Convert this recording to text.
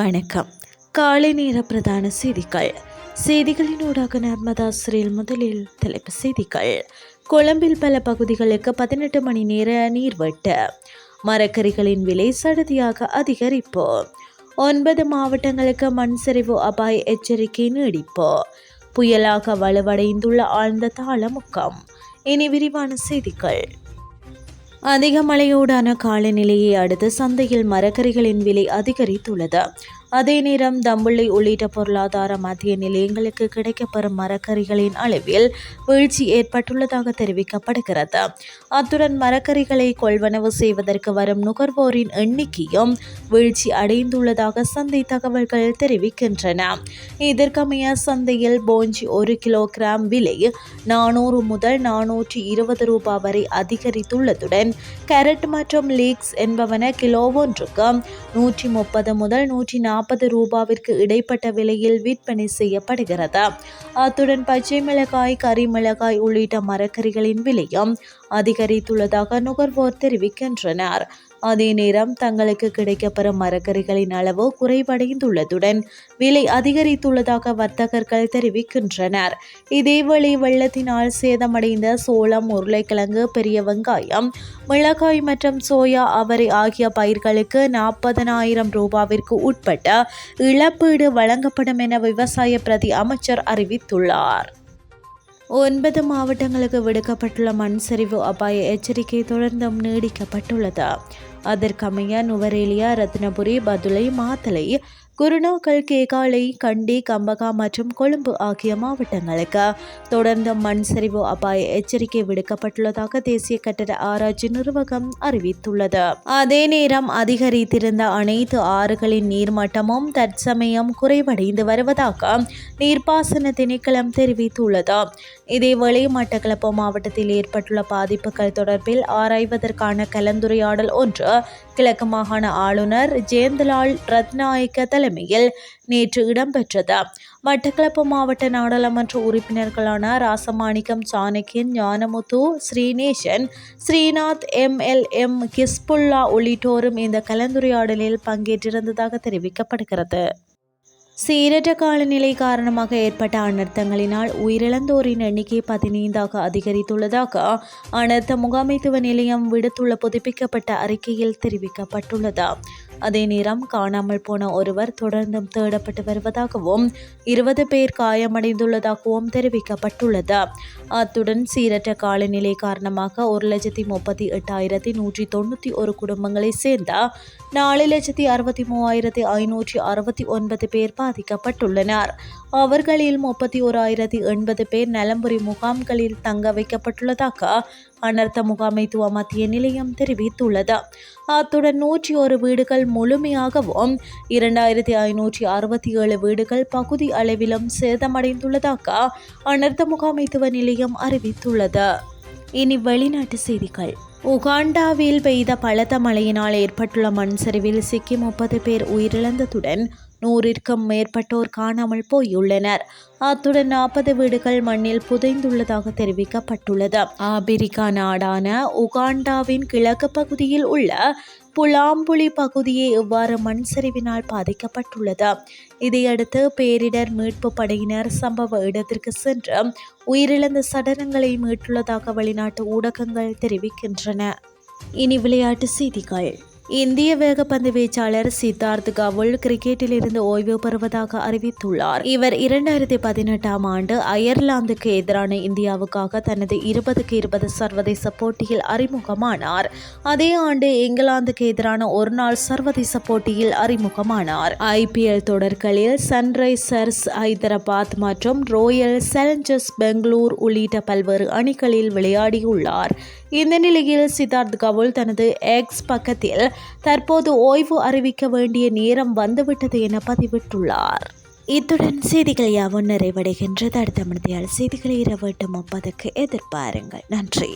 வணக்கம். காலை நேர பிரதான செய்திகள். செய்திகளினூடாக நர்மதா சிறையில் முதலில் தலைப்பு செய்திகள். கொழும்பில் பல பகுதிகளுக்கு பதினெட்டு மணி நேர நீர்வெட்டு மரக்கறிகளின் விலை சடதியாக அதிகரிப்பு. ஒன்பது மாவட்டங்களுக்கு மண் சரிவு அபாய எச்சரிக்கை நீடிப்பு. புயலாக வலுவடைந்துள்ள ஆழ்ந்த தாளமுக்கம். இனி விரிவான செய்திகள். அதிக மழையோடான காலநிலையை அடுத்து சந்தையில் மரக்கறிகளின் விலை அதிகரித்துள்ளது. அதே நேரம் தம்புள்ளை உள்ளிட்ட பொருளாதார மத்திய நிலையங்களுக்கு கிடைக்கப்பெறும் மரக்கறிகளின் அளவில் வீழ்ச்சி ஏற்பட்டுள்ளதாக தெரிவிக்கப்படுகிறது. அத்துடன் மரக்கறிகளை கொள்வனவு செய்வதற்கு வரும் நுகர்வோரின் எண்ணிக்கையும் வீழ்ச்சி அடைந்துள்ளதாக சந்தை தகவல்கள் தெரிவிக்கின்றன. இதற்கமைய சந்தையில் போஞ்சி ஒரு கிலோகிராம் விலை நானூறு முதல் நானூற்றி இருபது ரூபாய் வரை அதிகரித்துள்ளதுடன் கேரட் மற்றும் லீக்ஸ் என்பவன கிலோ ஒன்றுக்கு நூற்றி முப்பது முதல் நூற்றி நாற்பது நாற்பது ரூபாவிற்கு இடைப்பட்ட விலையில் விற்பனை செய்யப்படுகிறது. அத்துடன் பச்சை மிளகாய் கறி மிளகாய் உள்ளிட்ட மரக்கறிகளின் விலையும் அதிகரித்துள்ளதாக நுகர்வோர் தெரிவிக்கின்றனர். அதே நேரம் தங்களுக்கு கிடைக்கப்பெறும் மரக்கறிகளின் அளவு குறைவடைந்துள்ளதுடன் விலை அதிகரித்துள்ளதாக வர்த்தகர்கள் தெரிவிக்கின்றனர். இதேவேளை வெள்ளத்தினால் சேதமடைந்த சோளம் உருளைக்கிழங்கு பெரிய வெங்காயம் மிளகாய் மற்றும் சோயா அவரை ஆகிய பயிர்களுக்கு நாற்பதனாயிரம் ரூபாவிற்கு உட்பட்ட இழப்பீடு வழங்கப்படும் என விவசாய பிரதி அமைச்சர் அறிவித்துள்ளார். ஒன்பது மாவட்டங்களுக்கு விடுக்கப்பட்டுள்ள மண் சரிவு அபாய எச்சரிக்கை தொடர்ந்தும் நீடிக்கப்பட்டுள்ளது. அதற்கமைய நுவரேலியா ரத்னபுரி பதுளை மாத்தலை குருணாக்கல் கேகாலை கண்டி கம்பகா மற்றும் கொழும்பு ஆகிய மாவட்டங்களுக்கு தொடர்ந்து மண் சரிவு அபாய எச்சரிக்கை விடுக்கப்பட்டுள்ளதாக தேசிய கட்டட ஆராய்ச்சி நிர்வாகம் அறிவித்துள்ளது. அதே நேரம் அதிகரித்திருந்த அனைத்து ஆறுகளின் நீர்மட்டமும் தற்சமயம் குறைவடைந்து வருவதாக நீர்ப்பாசன திணைக்களம் தெரிவித்துள்ளது. இதேவேளை மட்டக்களப்பு மாவட்டத்தில் ஏற்பட்டுள்ள பாதிப்புகள் தொடர்பில் ஆராய்வதற்கான கலந்துரையாடல் ஒன்று கிழக்கு மாகாண ஆளுநர் ஜெயந்தலால் ரத்நாயக்க தலைமையில் நேற்று இடம்பெற்றது. மட்டக்களப்பு மாவட்ட நாடாளுமன்ற உறுப்பினர்களான Rasamanickam Shanakiyan Gnanamuthu Srinesan Srinath M L M Hizbullah உள்ளிட்டோரும் இந்த கலந்துரையாடலில் பங்கேற்றிருந்ததாக தெரிவிக்கப்படுகிறது. சீரற்ற காலநிலை காரணமாக ஏற்பட்ட அனர்த்தங்களினால் உயிரிழந்தோரின் எண்ணிக்கை பதினைந்தாக அதிகரித்துள்ளதாக அனர்த்த முகாமைத்துவ நிலையம் விடுத்துள்ள புதுப்பிக்கப்பட்ட அறிக்கையில் தெரிவிக்கப்பட்டுள்ளது. அதே நேரம் காணாமல் போன ஒருவர் தொடர்ந்தும் தேடப்பட்டு வருவதாகவும் இருபது பேர் காயமடைந்துள்ளதாகவும் தெரிவிக்கப்பட்டுள்ளது. அத்துடன் சீரற்ற காலநிலை காரணமாக ஒரு லட்சத்தி முப்பத்தி எட்டாயிரத்தி நூற்றி தொண்ணூற்றி ஒரு குடும்பங்களை சேர்ந்த நாலு லட்சத்தி அறுபத்தி மூவாயிரத்தி ஐநூற்றி அறுபத்தி ஒன்பது பேர் பாதிக்கப்பட்டுள்ளனர். அவர்களில் முப்பத்தி ஓராயிரத்தி எண்பது பேர் நலம்புரி முகாம்களில் தங்க வைக்கப்பட்டுள்ளதாக அனர்த்த முகாமைத்துவ மத்திய நிலையம் தெரிவித்துள்ளது. அத்துடன் நூற்றி ஒரு வீடுகள் முழுமையாகவும் இரண்டாயிரத்தி ஐநூற்றி அறுபத்தி ஏழு வீடுகள் பகுதி அளவிலும் சேதமடைந்துள்ளதாக அனர்த்த முகாமைத்துவ நிலையம் அறிவித்துள்ளது. இனி வெளிநாட்டு செய்திகள். உகாண்டாவில் பெய்த பலத்த மழையினால் ஏற்பட்டுள்ள மண் சரிவில் சிக்கி முப்பது பேர் உயிரிழந்ததுடன் நூறிற்கும் மேற்பட்டோர் காணாமல் போயுள்ளனர். அத்துடன் நாற்பது வீடுகள் மண்ணில் புதைந்துள்ளதாக தெரிவிக்கப்பட்டுள்ளது. ஆபிரிக்கா நாடான உகாண்டாவின் கிழக்கு பகுதியில் உள்ள புலாம்புலி பகுதியே இவ்வாறு மண் சரிவினால் பாதிக்கப்பட்டுள்ளது. இதையடுத்து பேரிடர் மீட்பு படையினர் சம்பவ இடத்திற்கு சென்று உயிரிழந்த சடலங்களை மீட்டுள்ளதாக வெளிநாட்டு ஊடகங்கள் தெரிவிக்கின்றன. இனி விளையாட்டு செய்திகள். இந்திய வேகப்பந்து வீச்சாளர் சித்தார்த் கவுல் கிரிக்கெட்டில் இருந்து ஓய்வு பெறுவதாக அறிவித்துள்ளார். இவர் இரண்டாயிரத்தி பதினெட்டாம் ஆண்டு அயர்லாந்துக்கு எதிரான இந்தியாவுக்காக தனது இருபதுக்கு இருபது சர்வதேச போட்டியில் அறிமுகமானார். அதே ஆண்டு இங்கிலாந்துக்கு எதிரான ஒருநாள் சர்வதேச போட்டியில் அறிமுகமானார். ஐபிஎல் தொடர்களில் சன்ரைசர்ஸ் ஹைதராபாத் மற்றும் ரோயல் சேலஞ்சர்ஸ் பெங்களூர் உள்ளிட்ட பல்வேறு அணிகளில் விளையாடியுள்ளார். இந்த நிலையில் சித்தார்த் கவுல் தனது எக்ஸ் பக்கத்தில் தற்போது ஓய்வு அறிவிக்க வேண்டிய நேரம் வந்துவிட்டது என பதிவிட்டுள்ளார். இத்துடன் செய்திகள் யாவும் நிறைவடைகின்றது. அடுத்த மனதையால் செய்திகளை இரவு எட்டு முப்பதுக்கு எதிர்பாருங்கள். நன்றி.